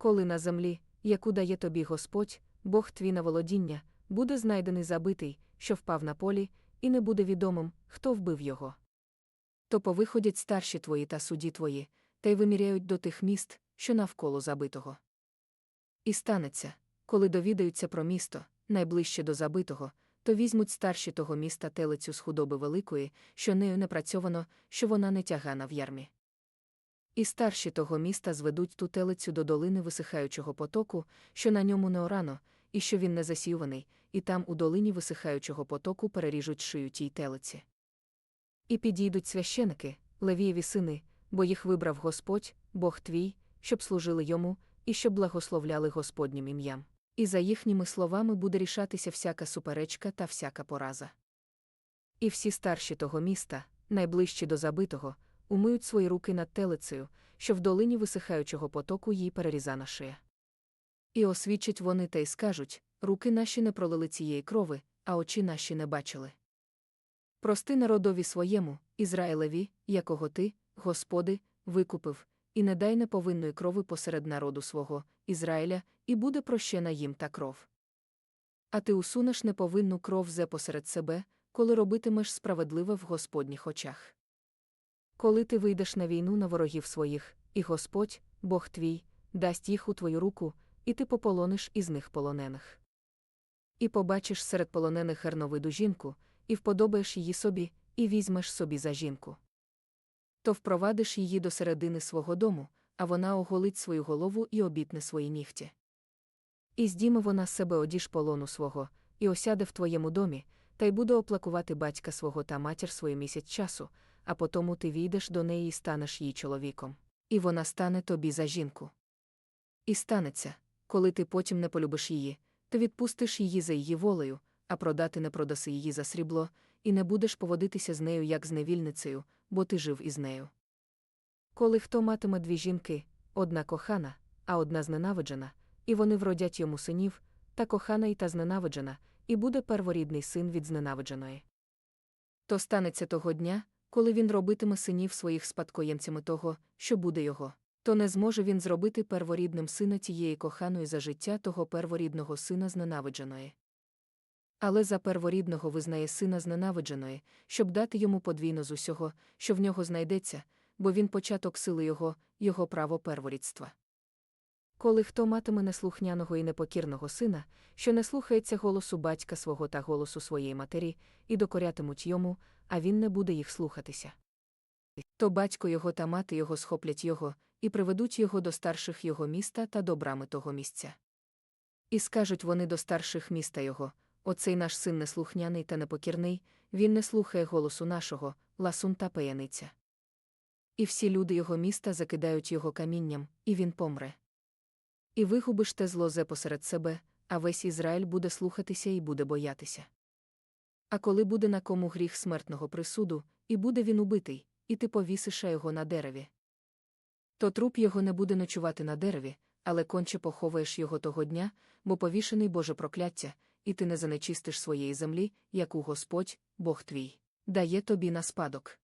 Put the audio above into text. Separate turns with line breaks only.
Коли на землі, яку дає тобі Господь, Бог твій на володіння, буде знайдений забитий, що впав на полі, і не буде відомим, хто вбив його. То повиходять старші твої та судді твої, та й виміряють до тих міст, що навколо забитого. І станеться, коли довідаються про місто, найближче до забитого, то візьмуть старші того міста телицю з худоби великої, що нею не працьовано, що вона не тягана в ярмі. І старші того міста зведуть ту телицю до долини висихаючого потоку, що на ньому не орано, і що він не засіюваний, і там у долині висихаючого потоку переріжуть шию тій телиці. І підійдуть священики, левієві сини, бо їх вибрав Господь, Бог твій, щоб служили йому, і щоб благословляли Господнім ім'ям. І за їхніми словами буде рішатися всяка суперечка та всяка пораза. І всі старші того міста, найближчі до забитого, умиють свої руки над телицею, що в долині висихаючого потоку їй перерізана шия. І освідчать вони та й скажуть руки наші не пролили цієї крови, а очі наші не бачили. Прости народові своєму, Ізраїлеві, якого ти, Господи, викупив, і не дай неповинної крови посеред народу свого, Ізраїля, і буде прощена їм та кров. А ти усунеш неповинну кров зе посеред себе, коли робитимеш справедливе в Господніх очах. Коли ти вийдеш на війну на ворогів своїх, і Господь, Бог твій, дасть їх у твою руку, і ти пополониш із них полонених. І побачиш серед полонених гарновиду жінку, і вподобаєш її собі, і візьмеш собі за жінку. То впровадиш її до середини свого дому, а вона оголить свою голову і обітне свої нігті. І здіме вона себе одіж полону свого, і осяде в твоєму домі, та й буде оплакувати батька свого та матір свою місяць часу, а потому ти війдеш до неї і станеш їй чоловіком, і вона стане тобі за жінку. І станеться, коли ти потім не полюбиш її, ти відпустиш її за її волею, а продати не продаси її за срібло, і не будеш поводитися з нею як з невільницею, бо ти жив із нею. Коли хто матиме дві жінки, одна кохана, а одна зненавиджена, і вони вродять йому синів, та кохана і та зненавиджена, і буде перворідний син від зненавидженої. То станеться того дня, коли він робитиме синів своїх спадкоємцями того, що буде його, то не зможе він зробити перворідним сина тієї коханої за життя того перворідного сина зненавидженої. Але за перворідного визнає сина зненавидженої, щоб дати йому подвійно з усього, що в нього знайдеться, бо він початок сили його, його право перворідства. Коли хто матиме неслухняного і непокірного сина, що не слухається голосу батька свого та голосу своєї матері, і докорятимуть йому, а він не буде їх слухатися. То батько його та мати його схоплять його, і приведуть його до старших його міста та до брами того місця. І скажуть вони до старших міста його Оцей наш син неслухняний та непокірний, він не слухає голосу нашого, ласун та паяниця. І всі люди його міста закидають його камінням, і він помре. І вигубиш те злозе посеред себе, а весь Ізраїль буде слухатися і буде боятися. А коли буде на кому гріх смертного присуду, і буде він убитий, і ти повісиш його на дереві. То труп його не буде ночувати на дереві, але конче поховаєш його того дня, бо повішений Боже прокляття, і ти не занечистиш своєї землі, яку Господь, Бог твій, дає тобі на спадок.